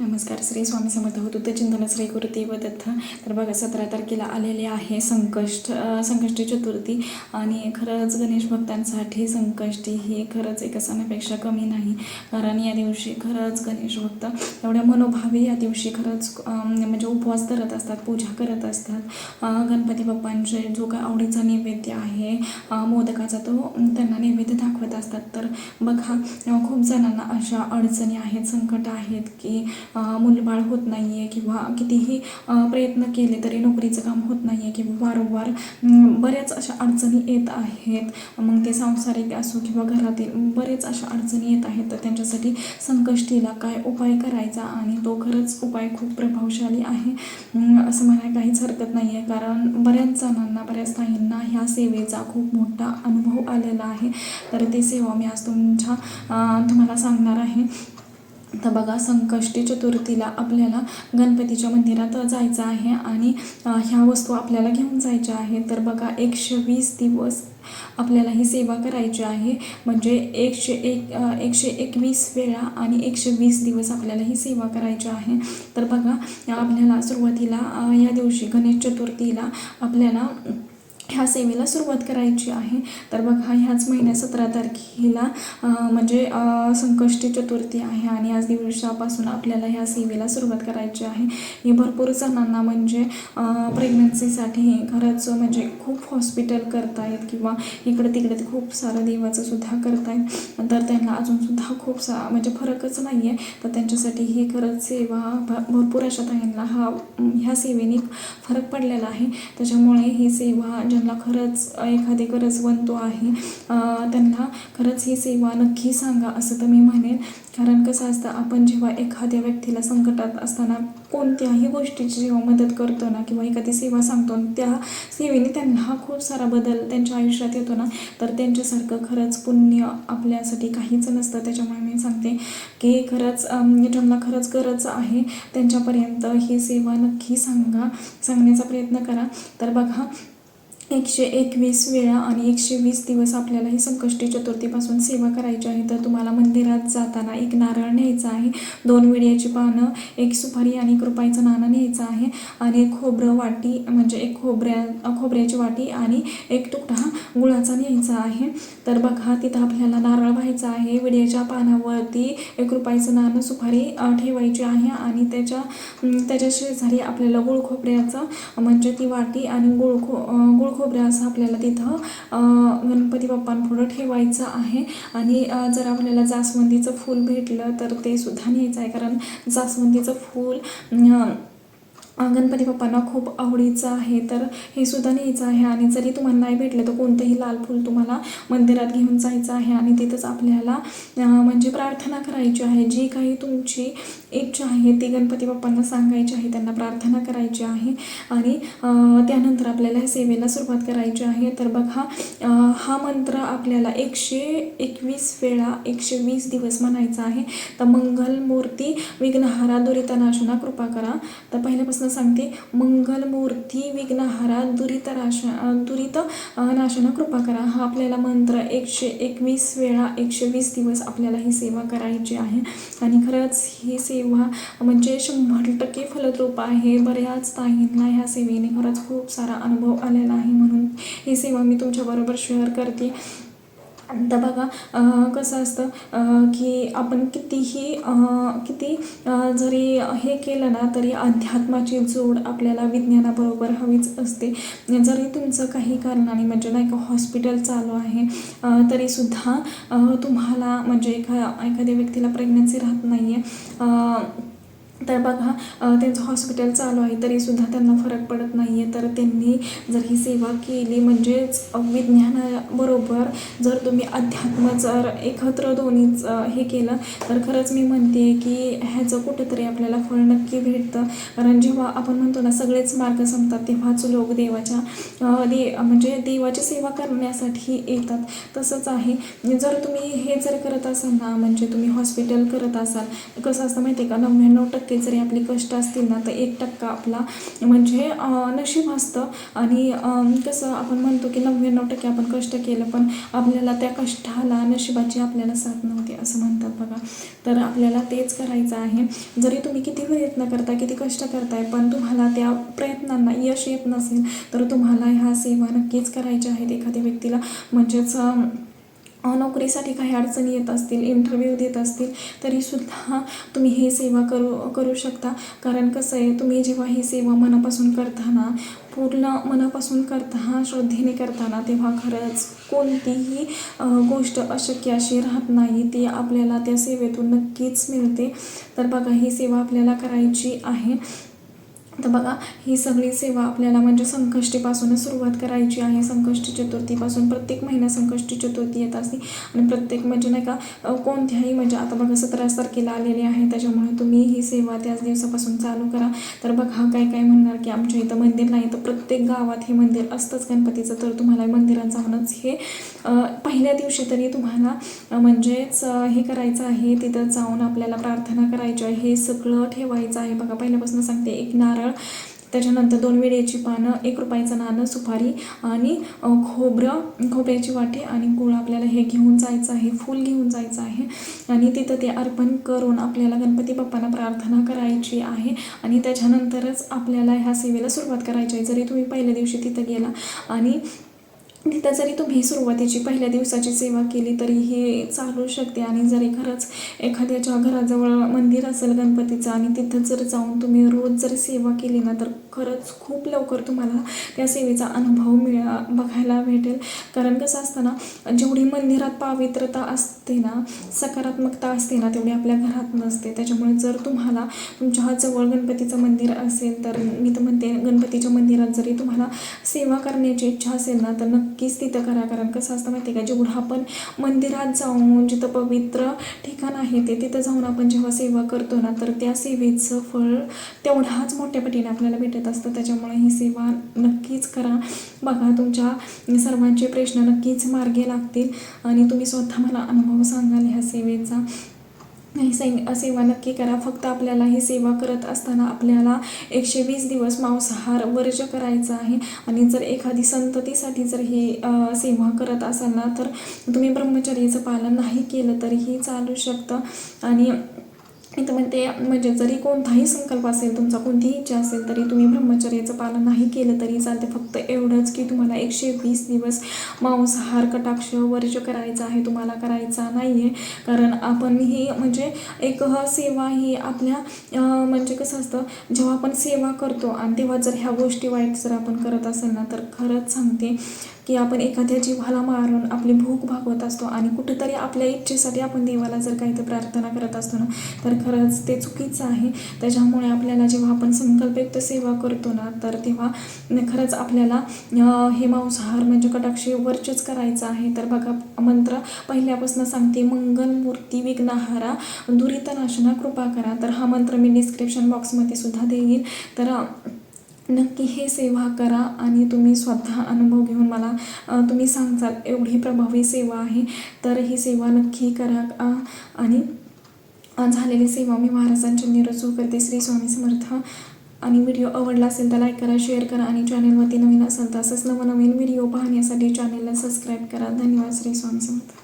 नमस्कार. श्री स्वामी समर्थ होतो ते चिंतन श्री गुरुदेव दत्त. तर बघा सतरा तारखेला आलेले आहे संकष्ट संकष्टी चतुर्थी. आणि खरंच गणेश भक्तांसाठी संकष्टी ही खरंच एका सणापेक्षा कमी नाही. कारण या दिवशी खरंच गणेश भक्त एवढ्या मनोभावी या दिवशी खरंच म्हणजे उपवास करत असतात पूजा करत असतात. गणपती बाप्पांचे जो काय आवडीचा नैवेद्य आहे मोदकाचा तो त्यांना नैवेद्य दाखवत असतात. तर बघा खूप जणांना अशा अडचणी आहेत संकट आहेत की मूलबाळ होत नाही आहे किंवा कितीही प्रयत्न केले तरी नोकरीचं काम होत नाही आहे किंवा वारंवार बऱ्याच अशा अडचणी येत आहेत. मग ते सांसारिक असो किंवा घरातील बरेच अशा अडचणी येत आहेत. तर त्यांच्यासाठी संकष्टीला काय उपाय करायचा? आणि तो खरंच उपाय खूप प्रभावशाली आहे. असं म्हणायला काहीच हरकत नाही आहे कारण बऱ्याच जणांना बऱ्याच ताईंना ह्या सेवेचा खूप मोठा अनुभव आलेला आहे. तर ती सेवा मी आज तुमच्या तुम्हाला सांगणार आहे. तर बघा संकष्टी चतुर्थीला आपल्याला गणपतीच्या मंदिरात जायचं आहे आणि ह्या वस्तू आपल्याला घेऊन जायच्या आहेत. तर बघा एकशे वीस दिवस आपल्याला ही सेवा करायची आहे. म्हणजे एकशे एक एकशे एकवीस वेळा आणि एकशे वीस दिवस आपल्याला ही सेवा करायची आहे. तर बघा आपल्याला सुरुवातीला या दिवशी गणेश चतुर्थीला आपल्याला ह्या सेवेला सुरुवात करायची आहे. तर बघा ह्याच महिन्यात सतरा तारखेला म्हणजे संकष्टी चतुर्थी आहे आणि आज दिवसापासून आपल्याला ह्या सेवेला सुरुवात करायची आहे. हे भरपूर जणांना म्हणजे प्रेग्नन्सीसाठी खरंच म्हणजे खूप हॉस्पिटल करतायत किंवा इकडे तिकडे खूप सारं देवाचं सुद्धा करतायत. तर त्यांना अजूनसुद्धा खूप सा म्हणजे फरकच नाही आहे तर त्यांच्यासाठी ही खरंच सेवा भरपूर अशा ताईंना हा ह्या सेवेने फरक पडलेला आहे. त्याच्यामुळे ही सेवा ज्यांना खरंच एखादी गरजवंतो आहे त्यांना खरंच ही सेवा नक्की सांगा असं तर मी म्हणेन. कारण कसं असतं आपण जेव्हा एखाद्या व्यक्तीला संकटात असताना कोणत्याही गोष्टीची जेव्हा मदत करतो ना किंवा एखादी सेवा सांगतो त्या सेवेने त्यांना खूप सारा बदल त्यांच्या आयुष्यात येतो ना तर त्यांच्यासारखं खरंच पुण्य आपल्यासाठी काहीच नसतं. त्याच्यामुळे मी सांगते की खरंच ज्यांना खरंच गरज आहे त्यांच्यापर्यंत ही सेवा नक्की सांगा सांगण्याचा प्रयत्न करा. तर बघा एकशे एकवीस वेळा आणि एकशे वीस दिवस आपल्याला ही संकष्टी चतुर्थीपासून सेवा करायची आहे. तर तुम्हाला मंदिरात जाताना एक नारळ न्यायचा आहे दोन विड्याची पानं एक सुपारी आणि एक रुपयाचं नाणं न्यायचं आहे आणि एक खोबरं वाटी म्हणजे एक खोबऱ्या खोबऱ्याची वाटी आणि एक तुकडा गुळाचा न्यायचा आहे. तर बघा तिथं आपल्याला नारळ व्हायचा आहे विड्याच्या पानावरती एक रुपयाचं नाणं सुपारी ठेवायची आहे आणि त्याच्या त्याच्या शेजारी आपल्याला गुळ खोबऱ्याचं म्हणजे ती वाटी आणि गुळ खो गुळ खोबरं असं आपल्याला तिथं गणपती बाप्पांपुढं ठेवायचं आहे. आणि जर आपल्याला जास्वंदीचं फूल भेटलं तर ते सुद्धा न्यायचं आहे. कारण जास्वंदीचं फूल गणपती बाप्पांना खूप आवडीचं आहे तर हे सुद्धा न्यायचं आहे. आणि जरी तुम्हाला नाही भेटलं तर कोणतंही लाल फूल तुम्हाला मंदिरात घेऊन जायचं आहे. आणि तिथंच आपल्याला म्हणजे प्रार्थना करायची आहे. जी काही तुमची इच्छा आहे ती गणपती बाप्पांना सांगायची आहे त्यांना प्रार्थना करायची आहे. आणि त्यानंतर आपल्याला ह्या सेवेला सुरुवात करायची आहे. तर बघा हा मंत्र आपल्याला एकशे एकवीस वेळा एकशे वीस दिवस म्हणायचा आहे. तर मंगलमूर्ती विघ्नहारा दुरितनाशना कृपा करा. तर पहिल्यापासून सांगते. मंगलमूर्ती विघ्नहारा दुरितराश दुरित अं, नाशना कृपा करा. हा आपल्याला मंत्र एकशे एकवीस वेळा एकशे वीस दिवस आपल्याला ही सेवा करायची आहे. आणि खरंच ही सेवा म्हणजे शंभर टक्के फलद्रूप आहे. बऱ्याच ताईंना ह्या सेवेने खरंच खूप सारा अनुभव आलेला आहे म्हणून ही सेवा मी तुमच्याबरोबर शेअर करते. आता बघा कसं असतं की आपण कितीही किती जरी हे केलं ना तरी अध्यात्माची जोड आपल्याला विज्ञानाबरोबर हवीच असते. जरी तुमचं काही कारणाने म्हणजे नाही का हॉस्पिटल चालू आहे तरीसुद्धा तुम्हाला म्हणजे एखा एखाद्या व्यक्तीला प्रेग्नन्सी राहत नाही आहे तर बघा त्यांचं हॉस्पिटल चालू आहे तरीसुद्धा त्यांना फरक पडत नाही आहे तर त्यांनी जर ही सेवा केली म्हणजेच विज्ञानाबरोबर जर तुम्ही अध्यात्म जर एकत्र दोन्हीच हे केलं तर खरंच मी म्हणते की ह्याचं कुठंतरी आपल्याला फळ नक्की भेटतं. कारण जेव्हा आपण म्हणतो ना सगळेच मार्ग संपतात तेव्हाच लोक देवाच्या दे म्हणजे देवाची सेवा करण्यासाठी येतात. तसंच आहे. जर तुम्ही हे जर करत असाल ना म्हणजे तुम्ही हॉस्पिटल करत असाल कसं असतं माहिती आहे का? नव्याण्णव टक्के जरी आपले कष्ट असतील ना तर एक टक्का आपला म्हणजे नशीब असतं. आणि कसं आपण म्हणतो की नव्याण्णव टक्के आपण कष्ट केलं पण आपल्याला त्या कष्टाला नशिबाची आपल्याला साथ नव्हती असं म्हणतात बघा. तर आपल्याला तेच करायचं आहे. जरी तुम्ही किती प्रयत्न करता किती कष्ट करताय पण तुम्हाला त्या प्रयत्नांना यश येत नसेल तर तुम्हाला ह्या सेवा नक्कीच करायच्या आहेत एखाद्या व्यक्तीला. म्हणजेच नोकरीसाठी काही अडचणी येत असतील इंटरव्ह्यू देत असतील तरीसुद्धा तुम्ही ही सेवा करू करू शकता. कारण कसं आहे तुम्ही जेव्हा ही सेवा मनापासून करताना पूर्ण मनापासून करता श्रद्धेने करताना तेव्हा खरंच कोणतीही गोष्ट अशक्य अशी राहत नाही. ती आपल्याला त्या सेवेतून नक्कीच मिळते. तर बघा ही सेवा आपल्याला करायची आहे. तर बघा ही सगळी सेवा आपल्याला म्हणजे संकष्टीपासूनच सुरुवात करायची आहे. संकष्टी चतुर्थीपासून प्रत्येक महिना संकष्टी चतुर्थी येत असते. आणि प्रत्येक म्हणजे नाही का कोणत्याही म्हणजे आता बघा सतरा तारखेला आलेली आहे. त्याच्यामुळे तुम्ही ही सेवा त्याच दिवसापासून चालू करा. तर बघा काय काय म्हणणार की आमच्या इथं मंदिर नाही तर प्रत्येक गावात हे मंदिर असतंच गणपतीचं. तर तुम्हाला मंदिरात जाऊनच हे पहिल्या दिवशी तरी तुम्हाला म्हणजेच हे करायचं आहे. तिथं जाऊन आपल्याला प्रार्थना करायची आहे. हे सगळं ठेवायचं आहे. बघा पहिल्यापासून सांगते एक नारळ त्याच्यानंतर दोन वेळेची पानं एक रुपयाचं नाणं सुपारी आणि खोबरं खोबऱ्याची वाटी आणि गुळ आपल्याला हे घेऊन जायचं आहे फूल घेऊन जायचं आहे. आणि तिथं ते अर्पण करून आपल्याला गणपती बाप्पांना प्रार्थना करायची आहे. आणि त्याच्यानंतरच आपल्याला ह्या सेवेला सुरुवात करायची आहे. जरी तुम्ही पहिल्या दिवशी तिथं गेला आणि तिथं जरी तुम्ही सुरुवातीची पहिल्या दिवसाची सेवा केली तरी हे चालू शकते. आणि जरी खरंच एखाद्याच्या घराजवळ मंदिर असेल गणपतीचं आणि तिथं जर जाऊन तुम्ही रोज जर सेवा केली ना तर खरंच खूप लवकर तुम्हाला त्या सेवेचा अनुभव मिळा बघायला भेटेल. कारण कसं असतं ना जेवढी मंदिरात पावित्रता असते ना सकारात्मकता असते ना तेवढी आपल्या घरात नसते. त्याच्यामुळे जर तुम्हाला तुमच्या जवळ गणपतीचं मंदिर असेल तर मी तर म्हणते गणपतीच्या मंदिरात जरी तुम्हाला सेवा करण्याची इच्छा असेल ना तर नक्कीच तिथं करा. कारण कसं असतं माहिती आहे का जेवढं आपण मंदिरात जाऊन जिथं पवित्र ठिकाण आहे ते तिथं जाऊन आपण जेव्हा सेवा करतो ना तर त्या सेवेचं फळ तेवढाच मोठ्या पटीने आपल्याला भेटत असतं. त्याच्यामुळे ही सेवा नक्कीच करा. बघा तुमच्या सर्वांचे प्रश्न नक्कीच मार्गे लागतील आणि तुम्ही स्वतः मला अनुभव सांगाल ह्या सेवेचा. ही से सेवा नक्की करा. फक्त आपल्याला ही सेवा करत असताना आपल्याला एकशे वीस दिवस मांसाहार वर्ज करायचा आहे. आणि जर एखादी संततीसाठी जर ही सेवा करत असाल ना तर तुम्ही ब्रह्मचर्याचं पालन नाही केलं तरीही चालू शकतं. आणि इथं म्हणते म्हणजे जरी कोणताही संकल्प असेल तुमचा कोणतीही इच्छा असेल तरी तुम्ही ब्रह्मचर्याचं पालन नाही केलं तरी चालते. फक्त एवढंच की तुम्हाला एकशे वीस दिवस मांसाहार कटाक्ष वर्ज करायचा आहे तुम्हाला करायचा नाही आहे कारण आपण ही म्हणजे एक सेवा ही आपल्या म्हणजे कसं असतं जेव्हा आपण सेवा करतो आणि तेव्हा जर ह्या गोष्टी वाईट जर आपण करत असेल ना तर खरंच सांगते की आपण एखाद्या जीवाला मारून आपली भूक भागवत असतो आणि कुठेतरी आपल्या इच्छेसाठी आपण देवाला जर काही तर प्रार्थना करत असतो ना तर खरंच ते चुकीचं आहे. त्याच्यामुळे आपल्याला जेव्हा आपण संकल्पयुक्त सेवा करतो ना तर तेव्हा खरंच आपल्याला हे मांसाहार म्हणजे कटाक्षी वरचेच करायचं आहे. तर बघा मंत्र पहिल्यापासून सांगते मंगल मूर्ती विघ्नहारा दुरितनाशना कृपा करा. तर हा मंत्र मी डिस्क्रिप्शन बॉक्समध्ये सुद्धा देईन. तर नक्की हे सेवा करा आणि तुम्ही स्वतः अनुभव घेऊन मला तुम्ही सांगचाल एवढी प्रभावी सेवा आहे तर ही सेवा नक्की करा आणि झालेली सेवा मी महाराजांच्या निरजू करते श्री स्वामी समर्थ. आणि व्हिडिओ आवडला असेल तर लाईक करा शेअर करा आणि चॅनलवरती नवीन असेल तर असंच नवनवीन व्हिडिओ पाहण्यासाठी चॅनलला सबस्क्राईब करा. धन्यवाद श्री स्वामी समर्थ.